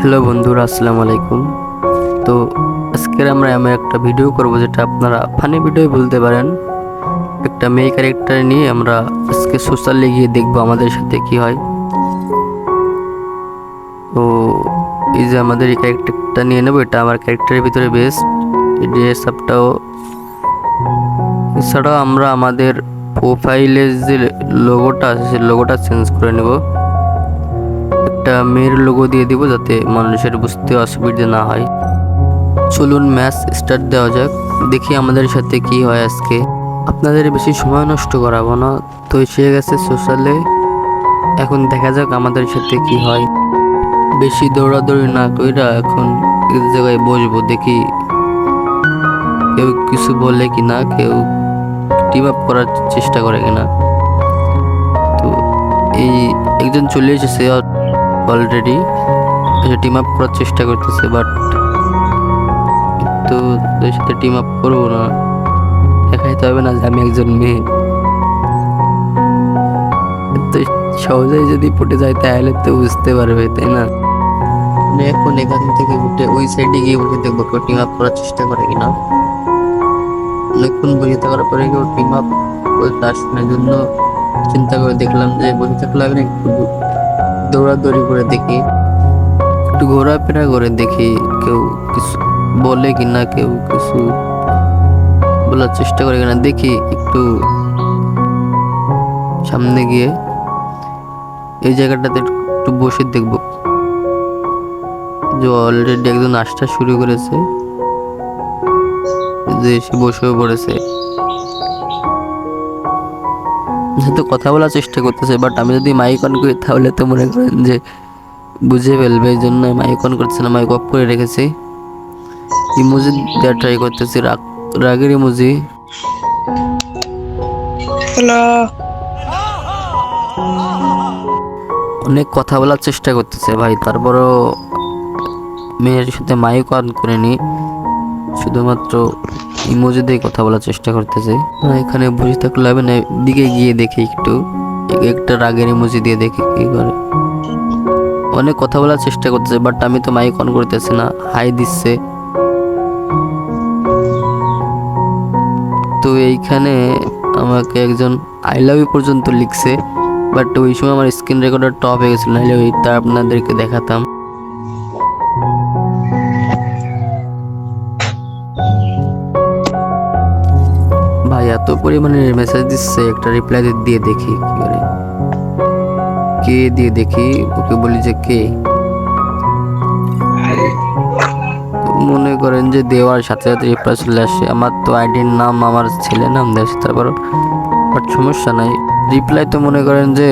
Hello বন্ধুরা, আসসালামু আলাইকুম। তো আজকের আমরা এমন একটা ভিডিও করব যেটা আপনারা ফানি ভিডিও বলতে পারেন। একটা মেয়ে ক্যারেক্টার নিয়ে আমরা আজকে সোশ্যালে গিয়ে দেখব আমাদের সাথে কি হয়। তো এই যে আমাদের এই ক্যারেক্টারটা নিয়ে নেব, এটা আমার ক্যারেক্টারের ভিতরে বেস্ট এই ড্রেস আপটাও এছাড়াও আমরা আমাদের প্রোফাইলের যে লোগোটা আছে, সেই লোগোটা চেঞ্জ করে নেব। একটা মেয়ের লোগো দিয়ে দিব যাতে মানুষের বুঝতে অসুবিধে না হয়। চলুন ম্যাচ স্টার্ট দেওয়া যাক। দেখি আমাদের সাথে কি হয় আজকে। আপনাদের বেশি সময় নষ্ট করাবো না। তো এসে গেছে সোশ্যালে এখন দেখা যাক আমাদের সাথে কি হয়। বেশি দৌড়াদৌড়ি না কইরা এখন এক জায়গায় বসবো, দেখি কেউ কিছু বলে কি না কেউ টিম আপ করার চেষ্টা করে কিনা। তো এই একজন চলে এসেছে অলরেডি টিম আপ করার চেষ্টা করতেছে বাট তো ওদের সাথে টিম আপ করব না। দেখাইতে হবে না যে আমি একজন মেয়ে। তো সহজেই যদি পটে যায়, তাহলে তো বুঝতে পারবে, তাই না? এখন এখান থেকে উঠে ওই সাইডে গিয়ে বসে দেখব কেউ টিম আপ করার চেষ্টা করে কিনা। অনেকক্ষণ বসে থাকার পরে কেউ টিম আপ করতে আসবে জন্য চিন্তা করে দেখলাম যে বসে থাকলে আমি একটু দৌড়াদৌড়ি করে দেখি। একটু ঘোরাফেরা করে দেখি কেউ কিছু বলে কিনা, কেউ কিছু বলার চেষ্টা করে কিনা। দেখি একটু সামনে গিয়ে এই জায়গাটাতে একটু বসে দেখব। যে অলরেডি একজন আসতে শুরু করেছে। যে এসে বসেও পড়েছে। তো কথা বলার চেষ্টা করতেছে বাট আমি যদি মাইক অন করি তাহলে তো মনে করেন যে বুঝে ফেলবে এই জন্য মাইক অন করছে না মাইক অফ করে রেখেছি। ইমোজি দেওয়ার ট্রাই করতেছি রাগ রাগের ইমোজি অনেক কথা বলার চেষ্টা করতেছে ভাই তারপরও মেয়ের সাথে মাইক অন করে নি শুধুমাত্র ইমোজি দিয়ে কথা বলার চেষ্টা করতেছে এখানে বসে থাকলে হবে না দিকে গিয়ে দেখি একটু। একটা রাগের ইমোজি দিয়ে দেখি কি করে। অনেক কথা বলার চেষ্টা করতেছে বাট আমি তো মাইক অন করতেছি না হাই দিচ্ছে। তো এইখানে আমাকে একজন আই লাভ ইউ পর্যন্ত লিখছে বাট ওই সময় আমার স্ক্রিন রেকর্ডার টপ হয়ে গেছিল, নাহলে ওইটা আপনাদেরকে দেখাতাম। এত পরিমাণে মেসেজ দিচ্ছে একটা রিপ্লাই দিয়ে দেখি কি করে কে দিয়ে দেখি? ওকে বলি যে কে? মনে করেন যে দেওয়ার সাথে সাথে রিপ্লাই চলে আসে। আমার তো আইডির নাম আমার ছেলে নাম দেওয়া তারপর বাট সমস্যা নাই। রিপ্লাই তো মনে করেন যে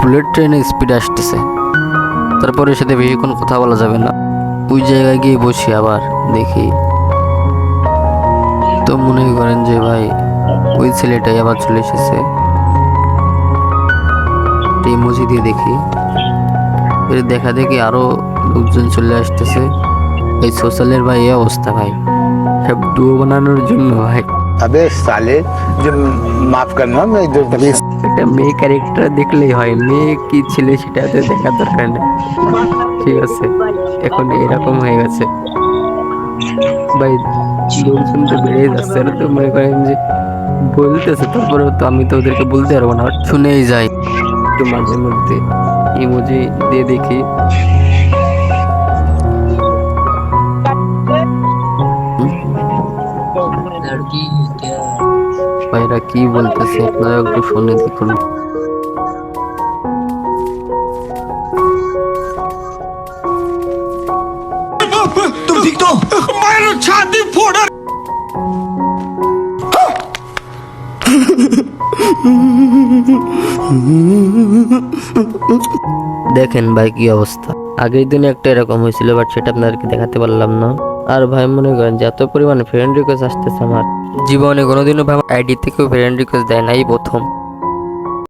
বুলেট ট্রেনে স্পিড আসতেছে। তারপরে সাথে বেশিক্ষণ কথা বলা যাবে না। ওই জায়গায় গিয়ে বসি আবার দেখি। তো মনে করেন যে ভাই ওই ছেলেটাই আবার চলে এসেছে। ইমোজি দিয়ে দেখি। এর দেখা দেখি আরও লোকজন চলে আসতেছে। এই সোশ্যালের ভাই এই অবস্থা ভাই। সব ডুয়ো বানানোর জন্য ভাই। তবে সালে যে মাফ করনা একটা মেয়ে ক্যারেক্টার দেখলেই হয়। মেয়ে কি ছেলে সেটা সেটাতে দেখা দরকার না। ঠিক আছে এখন এরকম হয়ে গেছে। ভাই লোকজন তো বেড়েই যাচ্ছে এটা তো মনে করেন যে বলতেছে, তারপরেও তো আমি তো ওদেরকে বলতে পারব না শুনেই যাই। একটু মাঝে মধ্যে ইমোজি দিয়ে দেখি। ভাইরা কি বলতেছে আপনারা একটু শুনে দেখুন। তুমি ঠিক তো? ফোড়ার দেখেন ভাই কি অবস্থা। আগের দিনে একটা এরকম হয়েছিল বাট সেটা আপনাদেরকে দেখাতে পারলাম না। আর ভাই মনে করেন যে এত পরিমাণ ফ্রেন্ড রিকোয়েস্ট আসতেছে আমার। জীবনে কোনোদিনও ভাই আইডি থেকেও ফ্রেন্ড রিকোয়েস্ট দেয় নাই প্রথম।